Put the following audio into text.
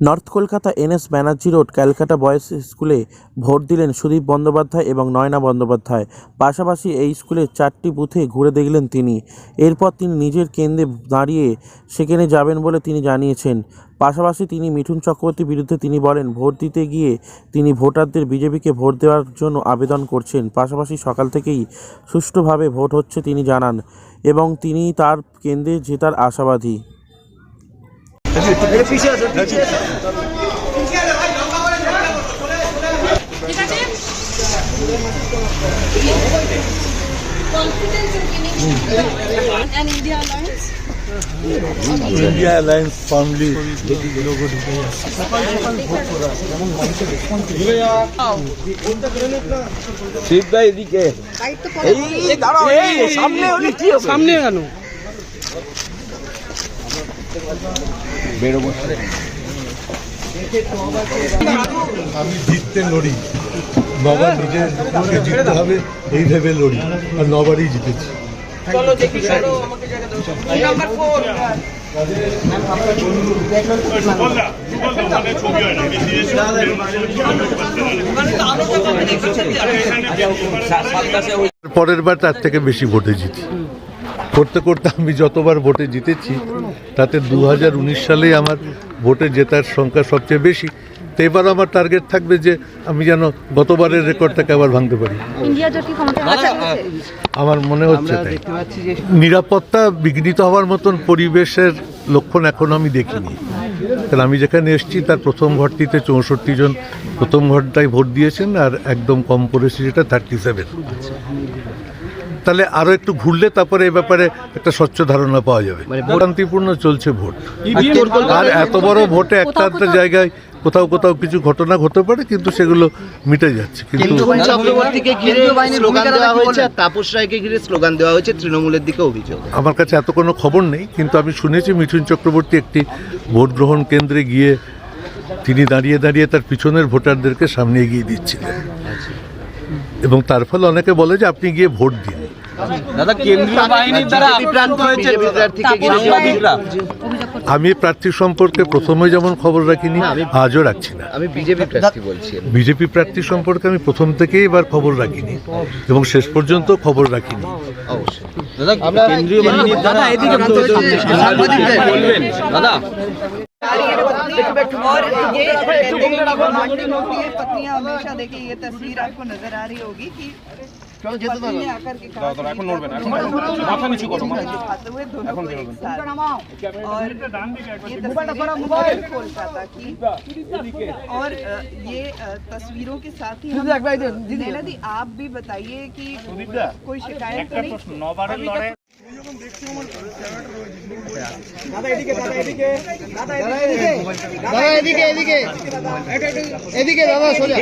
North Kolkata NS Banerjee road, Calcutta boys স্কুলে vote দিলেন সুদীপ বন্দ্যোপাধ্যায় এবং নয়না বন্দ্যোপাধ্যায়। পাশাপাশি এই স্কুলের চারটি বুথে ঘুরে দেখলেন তিনি। এরপর তিনি নিজের কেন্দ্রে দাঁড়িয়ে সেখানে যাবেন বলে তিনি জানিয়েছেন। পাশাপাশি তিনি মিঠুন চক্রবর্তীর বিরুদ্ধে তিনি বলেন, ভোট দিতে গিয়ে তিনি ভোটারদের বিজেপিকে ভোট দেওয়ার জন্য আবেদন করছেন। পাশাপাশি সকাল থেকেই সুষ্ঠুভাবে ভোট হচ্ছে, তিনি জানান, এবং তিনি তার কেন্দ্রে জেতার আশাবাদী. ইন্ডিয়া অ্যালায়েন্স ফার্মলি শিবদা এদিকে। এই দাঁড়াও সামনে হলে সামনে কেন? বেরোবো। আমি জিততে লড়ি। নবার পক্ষে জিততে হবে এই ভেবে লড়ি। আর নবারই জিতেছি। পরের বার তার থেকে বেশি ভোটে জিতি। করতে করতে আমি যতবার ভোটে জিতেছি তাতে দু হাজার উনিশ সালে আমার ভোটে জেতার সংখ্যা সবচেয়ে বেশি। তো এবার আমার টার্গেট থাকবে যে আমি যেন গতবারের রেকর্ডটাকে আবার ভাঙতে পারি। কি ক্ষমতা আমার মনে হচ্ছে তাই। নিরাপত্তা বিঘ্নিত হওয়ার মতন পরিবেশের লক্ষণ এখন আমি দেখিনি। কারণ আমি যেখানে এসেছি তার প্রথম ঘরটিতে চৌষট্টি জন প্রথম ঘরটায় ভোট দিয়েছেন আর একদম কম পড়েছে যেটা থার্টি সেভেন তাহলে আরও একটু ঘুরলে তারপরে এ ব্যাপারে একটা স্বচ্ছ ধারণা পাওয়া যাবে। শান্তিপূর্ণ চলছে ভোট। আর এত বড় ভোটে একটা একটা জায়গায় কোথাও কোথাও কিছু ঘটনা ঘটতে পারে কিন্তু সেগুলো মিটে যাচ্ছে। কিন্তু চক্রবর্তীকে ঘিরে স্লোগান দেওয়া হয়েছে তাপস রায়কে ঘিরে স্লোগান দেওয়া হয়েছে তৃণমূলের দিকে অভিযোগ। আমার কাছে এত কোনো খবর নেই কিন্তু আমি শুনেছি মিঠুন চক্রবর্তী একটি ভোট গ্রহণ কেন্দ্রে গিয়ে তিনি দাঁড়িয়ে দাঁড়িয়ে তার পিছনের ভোটারদেরকে সামনে এগিয়ে দিচ্ছিলেন। এবং তার ফলে অনেকে বলে যে আপনি গিয়ে ভোট দিন। দাদা কেন্দ্রীয় বাহিনীর দ্বারা আক্রান্ত হয়েছে বিজেপি প্রার্থীকে ঘিরে যে সাংবাদিকরা আমি প্রার্থী সম্পর্কে প্রথমে যেমন খবর রাখিনি আজও রাখছি না আমি বিজেপি প্রার্থী বলছি বিজেপি প্রার্থী সম্পর্কে আমি প্রথম থেকেই এবার খবর রাখিনি এবং শেষ পর্যন্ত খবর রাখিনি অবশ্যই দাদা কেন্দ্রীয় বাহিনীর দ্বারা এদিকে বলবেন দাদা और ये कमांडिंग होती है पत्नियां हमेशा देखिए ये तस्वीर आपको नजर आ रही होगी कि पत्नी ने आकर के कहा कि दिखाते हुए दोनों को एक साथ और ये तस्वीरें कोलकाता की और अ, ये अ, तस्वीरों के साथ ही हम नैना दी आप भी बताइए कि कोई शिकायत तो नहीं अभी तक দাদা এদিকে এদিকে এদিকে দাদা সোজা